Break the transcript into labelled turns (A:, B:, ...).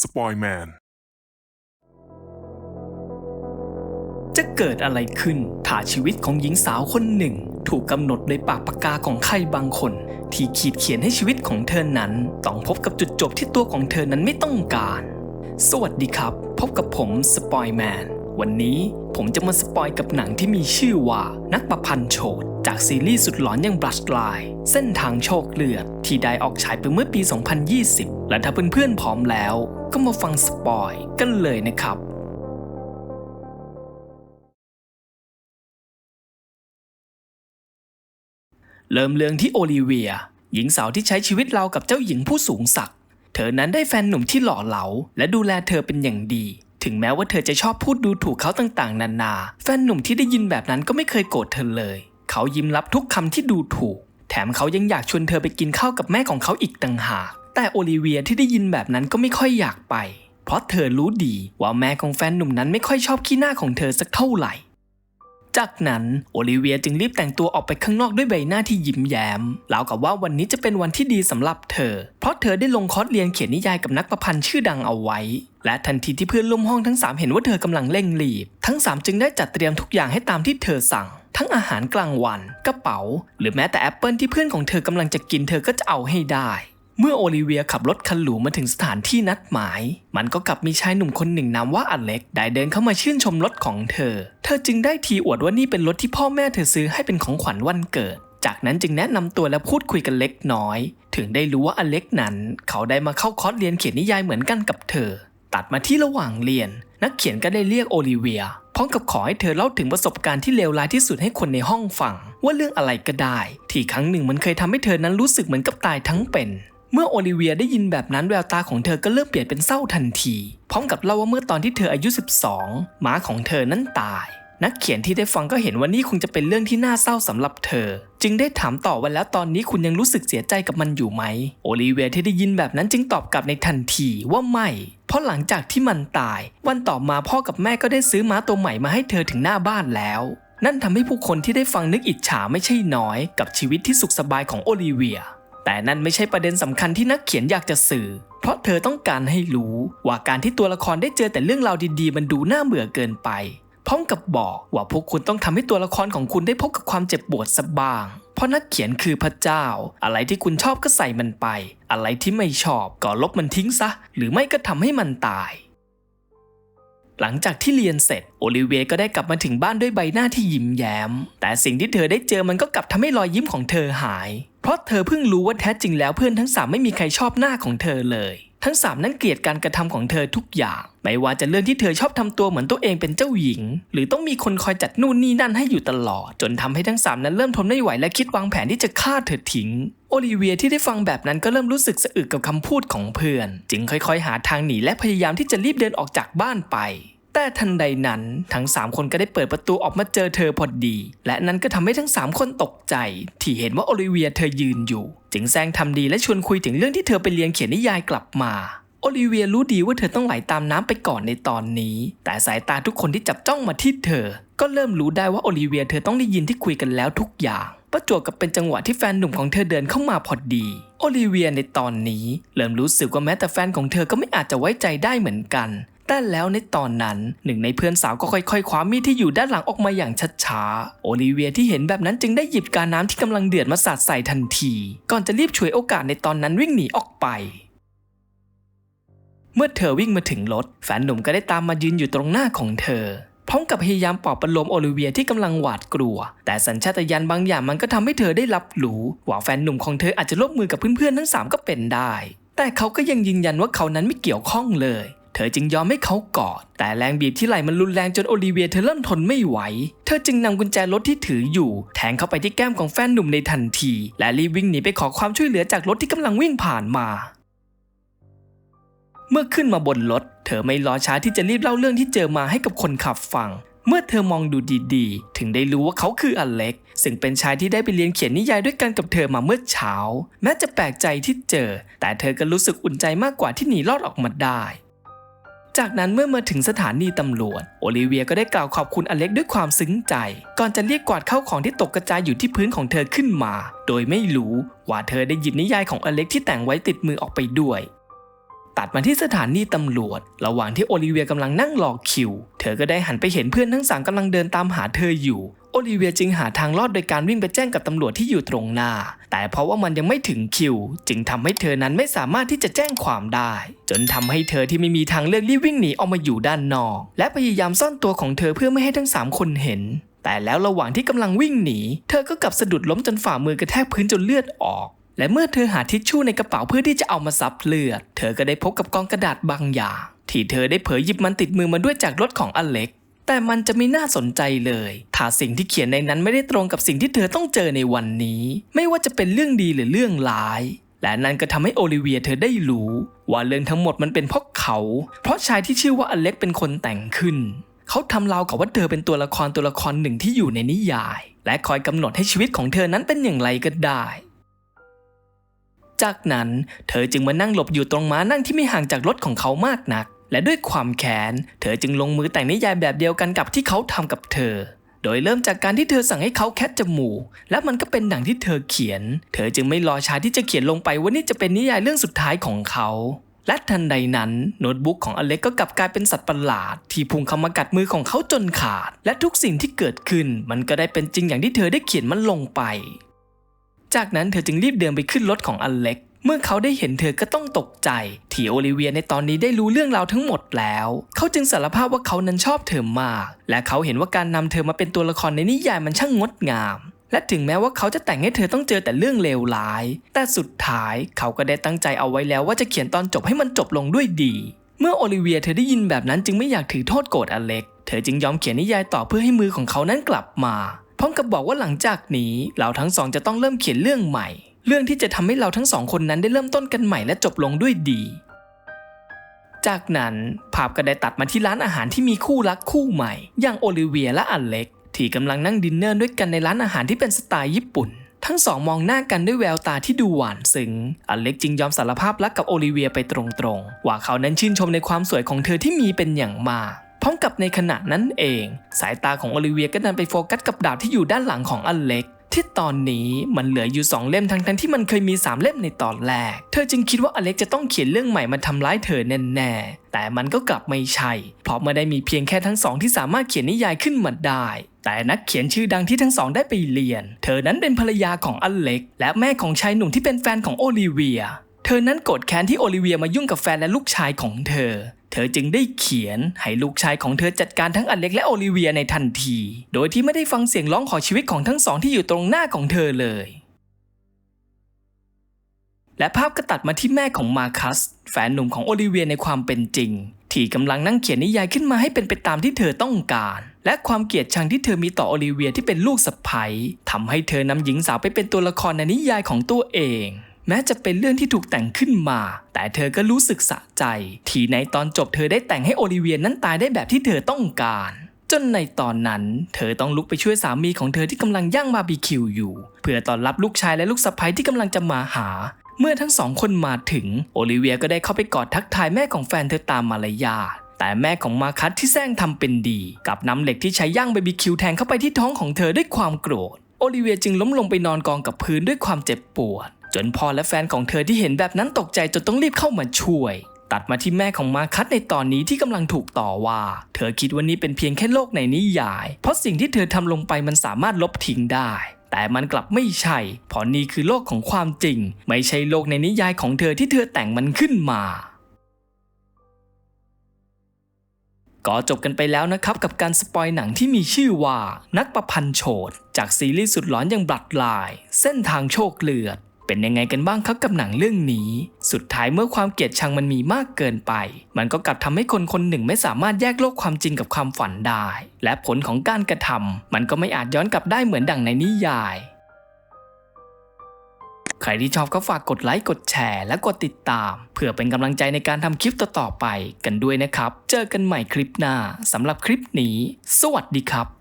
A: สปอยแมน
B: จะเกิดอะไรขึ้นถ้าชีวิตของหญิงสาวคนหนึ่ง ถูกกำหนดโดยปากปากกาของใครบางคน ที่ขีดเขียนให้ชีวิตของเธอนั้น ต้องพบกับจุดจบที่ตัวของเธอนั้นไม่ต้องการ สวัสดีครับ พบกับผมสปอยแมนวันนี้ผมจะมาสปอยกับหนังที่มีชื่อว่านักประพันธ์โฉดจากซีรีส์สุดหลอนอย่าง Brush Line เส้นทางโชคเลือด ที่ได้ออกฉายไปเมื่อปี 2020 และถ้าเพื่อนๆพร้อมแล้ว ก็มาฟังสปอยกันเลยนะครับเริ่มเรื่องที่โอลิเวีย หญิงสาวที่ใช้ชีวิตเรากับเจ้าหญิงผู้สูงศักดิ์เธอนั้นได้แฟนหนุ่มที่หล่อเหลา และดูแลเธอเป็นอย่างดี ถึงแม้ว่าเธอจะชอบพูดดูถูกเขาต่างๆ นานา แฟนหนุ่มที่ได้ยินแบบนั้นก็ไม่เคยโกรธเธอเลย เขายิ้มรับทุกคำที่ดูถูก แถมเขายังอยากชวนเธอไปกินข้าวกับแม่ของเขาอีกต่างหาก แต่โอลิเวียที่ได้ยินแบบนั้นก็ไม่ค่อยอยากไป เพราะเธอรู้ดีว่าแม่ของแฟนหนุ่มนั้นไม่ค่อยชอบขี้หน้าของเธอสักเท่าไหร่ จากนั้นโอลิเวียจึงรีบแต่งตัวออกไปข้างนอกด้วยใบหน้าที่ยิ้มแย้มราวกับว่าวันนี้จะเป็นวันที่ดีสำหรับเธอ เพราะเธอได้ลงคอร์สเรียนเขียนนิยายกับนักประพันธ์ชื่อดังเอาไว้ และทันทีที่เพื่อนร่วมห้องทั้ง 3 เห็นว่าเธอกำลังเร่งรีบ ทั้ง 3 จึงได้จัดเตรียมทุกอย่างให้ตามที่เธอสั่งทั้งอาหารกลางวัน กระเป๋า หรือแม้แต่แอปเปิลที่เพื่อนของเธอกำลังจะกินเธอก็จะเอาให้ได้ เมื่อโอลิเวียขับรถคันหรูมาถึงสถานที่นัดหมาย มันก็กลับมีชายหนุ่มคนหนึ่งนามว่าอเล็ก ได้เดินเข้ามาชื่นชมรถของเธอ เธอจึงได้ทีอวดว่านี่เป็นรถที่พ่อแม่เธอซื้อให้เป็นของขวัญวันเกิด จากนั้นจึงแนะนำตัวและพูดคุยกันเล็กน้อย ถึงได้รู้ว่าอเล็กนั้น เขาได้มาเข้าคอร์สเรียนเขียนนิยายเหมือนกันกับเธอ ตัดมาที่ระหว่างเรียน นักเขียนก็ได้เรียกโอลิเวียพร้อมกับขอให้เธอเล่าถึงประสบการณ์ที่เลวร้ายที่สุดให้คนในห้องฟัง ว่าเรื่องอะไรก็ได้ ที่ครั้งหนึ่งมันเคยทำให้เธอนั้นรู้สึกเหมือนกับตายทั้งเป็น เมื่อโอลิเวียได้ยินแบบนั้นแววตาของเธอก็เริ่มเปลี่ยนเป็นเศร้าทันที พร้อมกับเล่าว่าเมื่อตอนที่เธออายุ 12 หมาของเธอนั้นตาย นักเขียนที่ได้ฟังก็เห็นว่านี่คงจะเป็นเรื่องที่น่าเศร้าสำหรับเธอ จึงได้ถามต่อว่าแล้วตอนนี้คุณยังรู้สึกเสียใจกับมันอยู่ไหม โอลิเวียที่ได้ยินแบบนั้นจึงตอบกลับในทันทีว่าไม่ เพราะหลังจากที่มันตาย วันต่อมาพ่อกับแม่ก็ได้ซื้อม้าตัวใหม่มาให้เธอถึงหน้าบ้านแล้วนั่นทำให้ผู้คนที่ได้ฟังนึกอิจฉาไม่ใช่น้อยกับชีวิตที่สุขสบายของโอลิเวีย แต่นั่นไม่ใช่ประเด็นสำคัญที่นักเขียนอยากจะสื่อ เพราะเธอต้องการให้รู้ ว่าการที่ตัวละครได้เจอแต่เรื่องราวดีๆ มันดูน่าเบื่อเกินไป พร้อมกับบอกว่าพวกคุณต้องทำให้ตัวละครของคุณได้พบกับความเจ็บปวดสักบ้าง เพราะนักเขียนคือพระเจ้า อะไรที่คุณชอบก็ใส่มันไป อะไรที่ไม่ชอบก็ลบมันทิ้งซะ หรือไม่ก็ทำให้มันตายหลังจากที่เรียนเสร็จ โอลิเวียก็ได้กลับมาถึงบ้านด้วยใบหน้าที่ยิ้มแย้ม แต่สิ่งที่เธอได้เจอมันก็กลับทำให้รอยยิ้มของเธอหาย เพราะเธอเพิ่งรู้ว่าแท้จริงแล้วเพื่อนทั้งสามไม่มีใครชอบหน้าของเธอเลย ทั้งสามนั้นเกลียดการกระทำของเธอทุกอย่าง ไม่ว่าจะเรื่องที่เธอชอบทำตัวเหมือนตัวเองเป็นเจ้าหญิง หรือต้องมีคนคอยจัดนู่นนี่นั่นให้อยู่ตลอด จนทำให้ทั้งสามนั้นเริ่มทนไม่ไหวและคิดวางแผนที่จะฆ่าเธอทิ้งโอลิเวียที่ได้ฟังแบบนั้นก็เริ่มรู้สึกสะอึกกับคำพูดของเพื่อน จึงค่อยๆ หาทางหนีและพยายามที่จะรีบเดินออกจากบ้านไป แต่ทันใดนั้นทั้ง 3 คนก็ได้เปิดประตูออกมาเจอเธอพอดี และนั้นก็ทำให้ทั้ง 3 คนตกใจ ที่เห็นว่าโอลิเวียเธอยืนอยู่ จึงแซงทำดีและชวนคุยถึงเรื่องที่เธอไปเรียนเขียนนิยายกลับมาโอลิเวียรู้ดีว่าเธอต้องไหลตามน้ำไปก่อนในตอนนี้ แต่สายตาทุกคนที่จับจ้องมาที่เธอ ก็เริ่มรู้ได้ว่าโอลิเวียเธอต้องได้ยินที่คุยกันแล้วทุกอย่างประจวบกับเป็นจังหวะที่แฟนหนุ่มของเธอเดินเข้ามาพอดี โอลิเวียในตอนนี้ เริ่มรู้สึกว่าแม้แต่แฟนของเธอก็ไม่อาจจะไว้ใจได้เหมือนกัน แต่แล้วในตอนนั้นหนึ่งในเพื่อนสาวก็ค่อยๆคว้ามีดที่อยู่ด้านหลังออกมาอย่างช้าๆ โอลิเวียที่เห็นแบบนั้นจึงได้หยิบกาน้ำที่กำลังเดือดมาสาดใส่ทันที ก่อนจะรีบฉวยโอกาสในตอนนั้นวิ่งหนีออกไป เมื่อเธอวิ่งมาถึงรถ แฟนหนุ่มก็ได้ตามมายืนอยู่ตรงหน้าของเธอ พร้อมกับพยายามปลอบประโลมโอลิเวียที่กำลังหวาดกลัว แต่สัญชาตญาณบางอย่างมันก็ทำให้เธอได้รับรู้ว่าแฟนหนุ่มของเธออาจจะร่วมมือกับเพื่อนๆทั้งสามก็เป็นได้ แต่เขาก็ยังยืนยันว่าเขานั้นไม่เกี่ยวข้องเลย เธอจึงยอมให้เขากอด แต่แรงบีบที่ไหล่มันรุนแรงจนโอลิเวียเธอเริ่มทนไม่ไหว เธอจึงนำกุญแจรถที่ถืออยู่ แทงเข้าไปที่แก้มของแฟนหนุ่มในทันที และรีบวิ่งหนีไปขอความช่วยเหลือจากรถที่กำลังวิ่งผ่านมา เมื่อขึ้นมาบนรถ เธอไม่รอช้าที่จะรีบเล่าเรื่องที่เจอมาให้กับคนขับฟังเมื่อเธอมองดูดีๆ ถึงได้รู้ว่าเขาคืออเล็ก ซึ่งเป็นชายที่ได้ไปเรียนเขียนนิยายด้วยกันกับเธอมาเมื่อเช้า แม้จะแปลกใจที่เจอ แต่เธอก็รู้สึกอุ่นใจมากกว่าที่หนีรอดออกมาได้ จากนั้นเมื่อมาถึงสถานีตำรวจ โอลิเวียก็ได้กล่าวขอบคุณอเล็กด้วยความซึ้งใจ ก่อนจะเรียกกวาดเข้าของที่ตกกระจายอยู่ที่พื้นของเธอขึ้นมา โดยไม่รู้ว่าเธอได้หยิบนิยายของอเล็กที่แต่งไว้ติดมือออกไปด้วย ตัดมาที่สถานีตำรวจ ระหว่างที่โอลิเวียกำลังนั่งรอคิว เธอก็ได้หันไปเห็นเพื่อนทั้งสามกำลังเดินตามหาเธออยู่ โอลิเวียจึงหาทางรอดโดยการวิ่งไปแจ้งกับตำรวจที่อยู่ตรงหน้า แต่เพราะว่ามันยังไม่ถึงคิว จึงทำให้เธอนั้นไม่สามารถที่จะแจ้งความได้ จนทำให้เธอที่ไม่มีทางเลือกรีบวิ่งหนีออกมาอยู่ด้านนอก และพยายามซ่อนตัวของเธอเพื่อไม่ให้ทั้งสามคนเห็น แต่แล้วระหว่างที่กำลังวิ่งหนี เธอก็กลับสะดุดล้มจนฝ่ามือกระแทกพื้นจนเลือดออกและเมื่อเธอหาทิชชู่ในกระเป๋าเพื่อที่จะเอามาซับเลือด เธอก็ได้พบกับกองกระดาษบางอย่าง ที่เธอได้เผยหยิบมันติดมือมาด้วยจากรถของอเล็ก แต่มันจะไม่น่าสนใจเลย ถ้าสิ่งที่เขียนในนั้นไม่ได้ตรงกับสิ่งที่เธอต้องเจอในวันนี้ ไม่ว่าจะเป็นเรื่องดีหรือเรื่องร้าย และนั่นก็ทำให้โอลิเวียเธอได้รู้ ว่าเรื่องทั้งหมดมันเป็นเพราะเขา เพราะชายที่ชื่อว่าอเล็กเป็นคนแต่งขึ้น เขาทำราวกับว่าเธอเป็นตัวละครตัวละครหนึ่งที่อยู่ในนิยาย และคอยกำหนดให้ชีวิตของเธอนั้นเป็นอย่างไรก็ได้ จากนั้นเธอจึงมานั่งหลบอยู่ตรงม้านั่งที่ไม่ห่างจากรถของเขามากนัก และด้วยความแค้นเธอจึงลงมือแต่งนิยายแบบเดียวกันกับที่เขาทำกับเธอ โดยเริ่มจากการที่เธอสั่งให้เขาแคะจมูก และมันก็เป็นดังที่เธอเขียน เธอจึงไม่รอช้าที่จะเขียนลงไปว่านี่จะเป็นนิยายเรื่องสุดท้ายของเขาและทันใดนั้นโน้ตบุ๊กของอเล็กก็กลับกลายเป็นสัตว์ประหลาด ที่พุ่งเข้ามากัดมือของเขาจนขาด และทุกสิ่งที่เกิดขึ้น มันก็ได้เป็นจริงอย่างที่เธอได้เขียนมันลงไป จากนั้นเธอจึงรีบเดินไปขึ้นรถของอเล็ก เมื่อเขาได้เห็นเธอก็ต้องตกใจที่โอลิเวียในตอนนี้ได้รู้เรื่องราวทั้งหมดแล้ว เขาจึงสารภาพว่าเขานั้นชอบเธอมาก และเขาเห็นว่าการนำเธอมาเป็นตัวละครในนิยายมันช่างงดงาม และถึงแม้ว่าเขาจะแต่งให้เธอต้องเจอแต่เรื่องเลวร้าย แต่สุดท้ายเขาก็ได้ตั้งใจเอาไว้แล้วว่าจะเขียนตอนจบให้มันจบลงด้วยดี เมื่อโอลิเวียเธอได้ยินแบบนั้นจึงไม่อยากถือโทษโกรธอเล็ก เธอจึงยอมเขียนนิยายต่อเพื่อให้มือของเขานั้นกลับมาพร้อมกับบอกว่าหลังจากนี้เราทั้งสองจะต้องเริ่มเขียนเรื่องใหม่ เรื่องที่จะทำให้เราทั้งสองคนนั้นได้เริ่มต้นกันใหม่และจบลงด้วยดี จากนั้นภาพก็ได้ตัดมาที่ร้านอาหารที่มีคู่รักคู่ใหม่ อย่างโอลิเวียและอเล็ก ที่กำลังนั่งดินเนอร์ด้วยกันในร้านอาหารที่เป็นสไตล์ญี่ปุ่น ทั้งสองมองหน้ากันด้วยแววตาที่ดูหวานซึ้งอเล็กจึงยอมสารภาพรักกับโอลิเวียไปตรงๆ ว่าเขานั้นชื่นชมในความสวยของเธอที่มีเป็นอย่างมากพร้อมกับในขณะนั้นเอง สายตาของโอลิเวียก็ดันไปโฟกัสกับดาบที่อยู่ด้านหลังของอเล็ก ที่ตอนนี้มันเหลืออยู่ 2 เล่มทั้งทั้งที่มันเคยมี 3 เล่มในตอนแรก เธอจึงคิดว่าอเล็กจะต้องเขียนเรื่องใหม่มาทำร้ายเธอแน่ๆ แต่มันก็กลับไม่ใช่ เพราะไม่ได้มีเพียงแค่ทั้งสองที่สามารถเขียนนิยายขึ้นมาได้แต่นักเขียนชื่อดังที่ทั้งสองได้ไปเรียน เธอนั้นเป็นภรรยาของอเล็ก และแม่ของชายหนุ่มที่เป็นแฟนของโอลิเวีย เธอนั้นโกรธแค้นที่โอลิเวียมายุ่งกับแฟนและลูกชายของเธอ เธอจึงได้เขียนให้ลูกชายของเธอจัดการทั้งอเล็กและโอลิเวียในทันที โดยที่ไม่ได้ฟังเสียงร้องขอชีวิตของทั้งสองที่อยู่ตรงหน้าของเธอเลย และภาพก็ตัดมาที่แม่ของมาคัส แฟนหนุ่มของโอลิเวียในความเป็นจริง ที่กำลังนั่งเขียนนิยายขึ้นมาให้เป็นไปตามที่เธอต้องการ และความเกลียดชังที่เธอมีต่อโอลิเวียที่เป็นลูกสะใภ้ทำให้เธอนำหญิงสาวไปเป็นตัวละครในนิยายของตัวเอง แม้จะเป็นเรื่องที่ถูกแต่งขึ้นมา แต่เธอก็รู้สึกสะใจ ที่ในตอนจบเธอได้แต่งให้โอลิเวียนั้นตายได้แบบที่เธอต้องการ จนในตอนนั้น เธอต้องลุกไปช่วยสามีของเธอที่กำลังย่างบาร์บีคิวอยู่ เพื่อต้อนรับลูกชายและลูกสะใภ้ที่กำลังจะมาหา เมื่อทั้งสองคนมาถึง โอลิเวียก็ได้เข้าไปกอดทักทายแม่ของแฟนเธอตามมารยาทแต่แม่ของมาคัสที่แซงทำเป็นดีกับนำเหล็กที่ใช้ย่างบาร์บีคิวแทงเข้าไปที่ท้องของเธอด้วยความโกรธ โอลิเวียจึงล้มลงไปนอนกองกับพื้นด้วยความเจ็บปวด จนพ่อและแฟนของเธอที่เห็นแบบนั้นตกใจจนต้องรีบเข้ามาช่วย ตัดมาที่แม่ของมาคัสในตอนนี้ที่กำลังถูกต่อว่า เธอคิดว่านี่เป็นเพียงแค่โลกในนิยาย เพราะสิ่งที่เธอทำลงไปมันสามารถลบทิ้งได้แต่มันกลับไม่ใช่ เพราะนี่คือโลกของความจริง ไม่ใช่โลกในนิยายของเธอที่เธอแต่งมันขึ้นมา ก็จบกันไปแล้วนะครับกับการสปอยหนังที่มีชื่อว่า นักประพันธ์โฉดจากซีรีส์สุดหลอนอย่างบลัดลาย เส้นทางโชคเลือด เป็นยังไงกันบ้างครับกับหนังเรื่องนี้ สุดท้ายเมื่อความเกลียดชังมันมีมากเกินไป มันก็กลับทำให้คนคนหนึ่งไม่สามารถแยกโลกความจริงกับความฝันได้ และผลของการกระทำมันก็ไม่อาจย้อนกลับได้เหมือนดังในนิยาย ใครที่ชอบก็ฝากกดไลค์กดแชร์และกดติดตาม เพื่อเป็นกำลังใจในการทำคลิปต่อๆไปกันด้วยนะครับ เจอกันใหม่คลิปหน้าสำหรับคลิปนี้ สวัสดีครับ